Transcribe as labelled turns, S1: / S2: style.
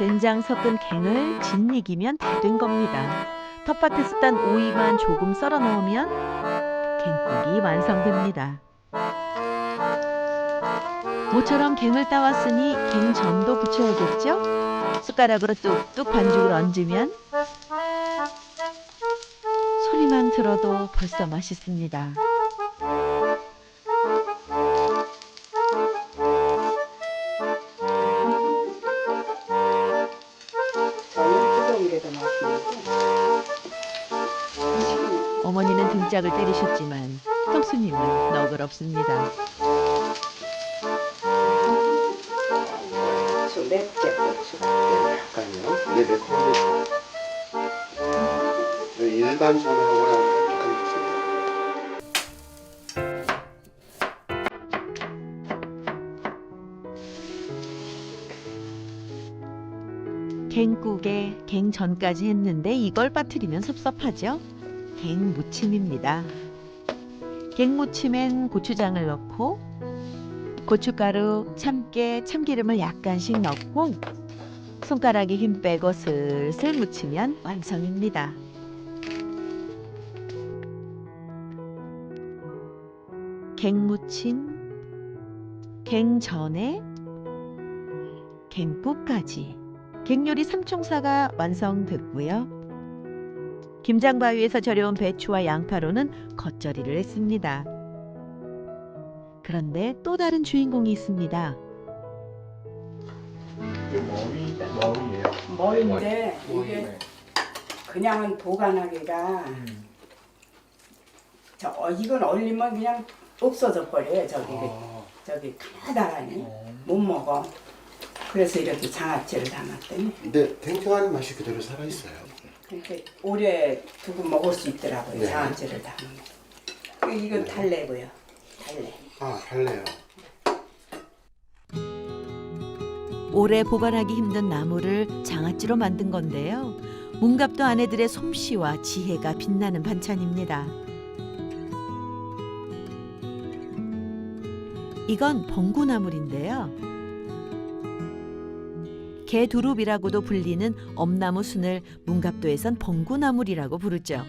S1: 된장 섞은 갱을 짓이기면 다 된 겁니다. 텃밭에서 딴 오이만 조금 썰어 넣으면 갱국이 완성됩니다. 모처럼 갱을 따왔으니 갱전도 부쳐야겠죠? 숟가락으로 뚝뚝 반죽을 얹으면 소리만 들어도 벌써 맛있습니다. 어머니는 등짝을 때리셨지만 형수님은 너그럽습니다.
S2: 고추, 맵게 고추.
S3: 약간요. 이게 매콤한데 일반 소면하고랑 약간 있습니다.
S1: 갱국에 갱전까지 했는데 이걸 빠뜨리면 섭섭하죠? 갱무침입니다. 갱무침엔 고추장을 넣고 고춧가루, 참깨, 참기름을 약간씩 넣고 손가락에 힘 빼고 슬슬 무치면 완성입니다. 갱무침, 갱전에 갱국까지 갱요리 삼총사가 완성됐고요. 김장바위에서 절여온 배추와 양파로는 겉절이를 했습니다. 그런데 또 다른 주인공이 있습니다.
S3: 이게 머위, 머위예요.
S2: 머리인데 이게. 그냥은 보관하기가
S3: 음.
S2: 저 어, 이건 얼리면 그냥 없어져 버려요. 저기
S3: 아,
S2: 저기 가나다라니
S3: 어.
S2: 못 먹어. 그래서 이렇게 장아찌를 담았더니
S3: 근데 탱탱한 맛이 그대로 살아 있어요.
S2: 그러니까 오래 두고 먹을 수 있더라고요.
S3: 네.
S2: 장아찌를 담으면. 그 이건 달래고요. 달래.
S3: 아, 달래요.
S1: 오래 보관하기 힘든 나무를 장아찌로 만든 건데요. 문갑도 아내들의 솜씨와 지혜가 빛나는 반찬입니다. 이건 벙구나물인데요. 개두릅이라고도 불리는 엄나무 순을 문갑도에선 벙구나물이라고 부르죠.